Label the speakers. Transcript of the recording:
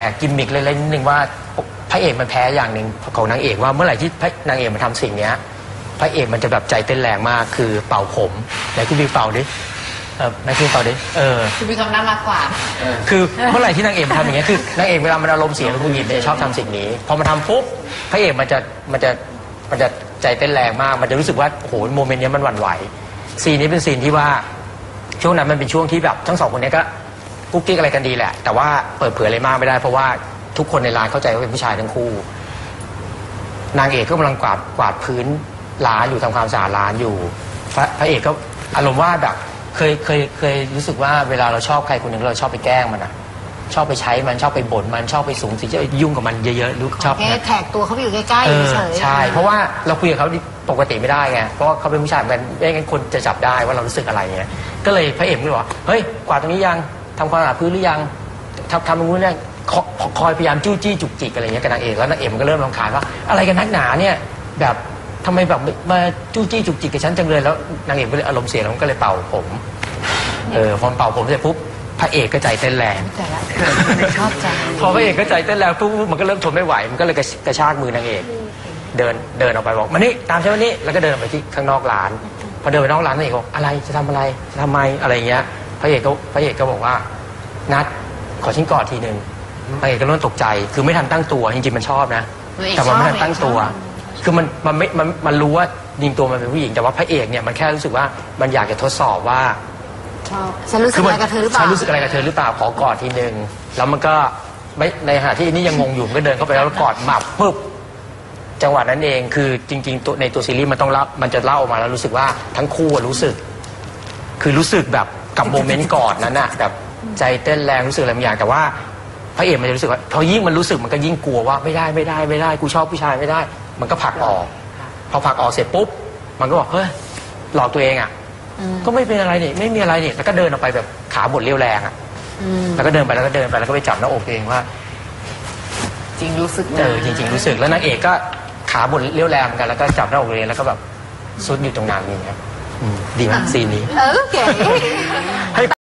Speaker 1: แอบกิมมิกเล็กๆนิดนึงว่าพระเอกมันแพ้อย่างหนึ่งของนางเอกว่าเมื่อไหร่ที่พระนางเอกมันทำสิ่งเนี้ยพระเอกมันจะแบบใจเต้นแรงมากคือเป่าผมไหนคุณบิวเป่าดิเออไหนคุณเป่าดิเออ
Speaker 2: คือมีความน่ารักกว่า
Speaker 1: คือเมื่อไหร่ที่นางเอกมันทำอย่างเงี้ยคือนางเอกเวลามันอารมณ์เสียหรือคุณหยิบเนี่ยชอบทำสิ่งนี้พอมาทำปุ๊บพระเอกมันจะมันจะมันจะใจเต้นแรงมาก มันจะรู้สึกว่าโอ้โหโมเมนต์เนี้ยมันหวั่นไหวซีนนี้เป็นซีนที่ว่าช่วงนั้นมันเป็นช่วงที่แบบทั้งสองคนเนี้ยก็ กุ๊กกิ๊กอะไรกันดีแหละ แต่ว่าเปิดเผยอะไรมากไม่ได้ เพราะว่าทุกคนในร้านเข้าใจว่าเป็นผู้ชายทั้งคู่ นางเอกก็กำลังกวาดกวาดพื้นร้านอยู่ทำความสะอาดร้านอยู่พระพระเอกก็อารมณ์ว่าแบบเคยเคยเคยรู้สึกว่าเวลาเราชอบใครคนหนึ่งเราชอบไปแกล้งมันอะชอบไปใช้มันชอบไปบ่นมันชอบไปสูงสิจะยุ่งกับมันเยอะๆรู้ชอบ
Speaker 2: แค่แท็กตัวเขาไปอยู่ใกล้
Speaker 1: เอ
Speaker 2: ๆ
Speaker 1: อ
Speaker 2: เฉยๆ
Speaker 1: ใช่ เพราะว่าเราคุยกับเขาปกติไม่ได้ไง เพราะว่าเขาเป็นผู้ชายเหมือนกันไม่งั้นคนจะจับได้ว่าเรารู้สึกอะไรเงี้ยก็เลยพระเอกก็เลยบอกว่าเฮ้ยกวาดตรงนี้ยัง ทำความสะอาดพื้นหรือยังทำทำตรงนู้นเนี่ยคอคอยพยายามจู้จี้จุกจิกอะไรเงี้ยกับนางเอกแล้วนางเอกมันก็เริ่มรำคาญว่าอะไรกันนักหนาเนี่ยแบบทำไมแบบมาจู้จี้จุกจิกกับฉันจังเลยแล้วนางเอกก็เลยอารมณ์เสียแล้วมันก็เลยเป่าผมเออพอเป่าผมเสร็จปุ๊บพระเอกก็ใจเต้นแรง
Speaker 2: แต่ละชอบใจ
Speaker 1: พอพระเอกก็ใจเต้นแรงปุ๊บมันก็เริ่มทนไม่ไหว มันก็เลยกระชกระชากมือนางเอก เดินเดินออกไปบอกมานี่ตามฉันมานี่แล้วก็เดินออกไปที่ข้างนอกร้าน พอเดินไปนอกร้านนางเอกบอกอะไรจะทำอะไรจะทำไมอะไรอย่างเงี้ย พระเอกก็พระเอกก็บอกว่า นัดขอชิ้นกอดทีหนึ่งนางเอกก็เริ่มตกใจ คือไม่ทันตั้งตัวจริงๆมันชอบนะ แต่มันไม่ทันตั้งตัว คือมันมันไม่มันมันรู้ว่ายิงตัวมันเป็นผู้หญิงแต่ว่าพระเอกเนี่ยมันแค่รู้สึกว่ามันอยากจะทดสอบว่า
Speaker 2: ชอบฉันรู้สึกอะไรกับเธอหรือเปล่า
Speaker 1: ฉันรู้สึกอะไรกับเธอหรือเปล่าขอกอดทีนึงแล้วมันก็ไม่ในขณะที่อันนี่ยังงงอยู่มันก็เดินเข้าไปแล้วกอดหมับปุ๊บจังหวะนั้นเองคือจริง ๆ ตัวในตัวซีรีส์มันต้องเล่ามันจะเล่าออกมาแล้วรู้สึกว่าทั้งคู่อะรู้สึก คือรู้สึกแบบ กับโมเมนต์กอดนั้นอะแบบใจเต้นแรงรู้สึกอะไรบางอย่างแต่ว่าพระเอกมันจะรู้สึกว่าพอยิ่งมันรู้สึกมันก็ยิ่งกลัวว่าไม่ได้ไม่ได้ไม่ได้กูชอบผู้ชายไม่ได้ มันก็ผลักออก พอผลักออกเสร็จปุ๊บ มันก็บอกเฮ้ยหลอกตัวเองอะ
Speaker 2: อืม
Speaker 1: ก็ไม่เป็นอะไรนี่ไม่มีอะไรนี่แล้วก็เดินออกไปแบบขาบดเรี่ยวแรงอะ
Speaker 2: อืม
Speaker 1: แล้วก็เดินไปแล้วก็เดินไปแล้วก็ไปจับหน้าอกตัวเองว่า
Speaker 2: จริงรู้สึก
Speaker 1: เออจริง ๆ รู้สึกแล้วนางเอกก็ขาบดเรี่ยวแรงเหมือนกันแล้วก็จับหน้าอกตัวเองแล้วก็แบบซุดอยู่ตรงนั้นนี่ครับ อืมดีมากซีนนี้
Speaker 2: เออเก๋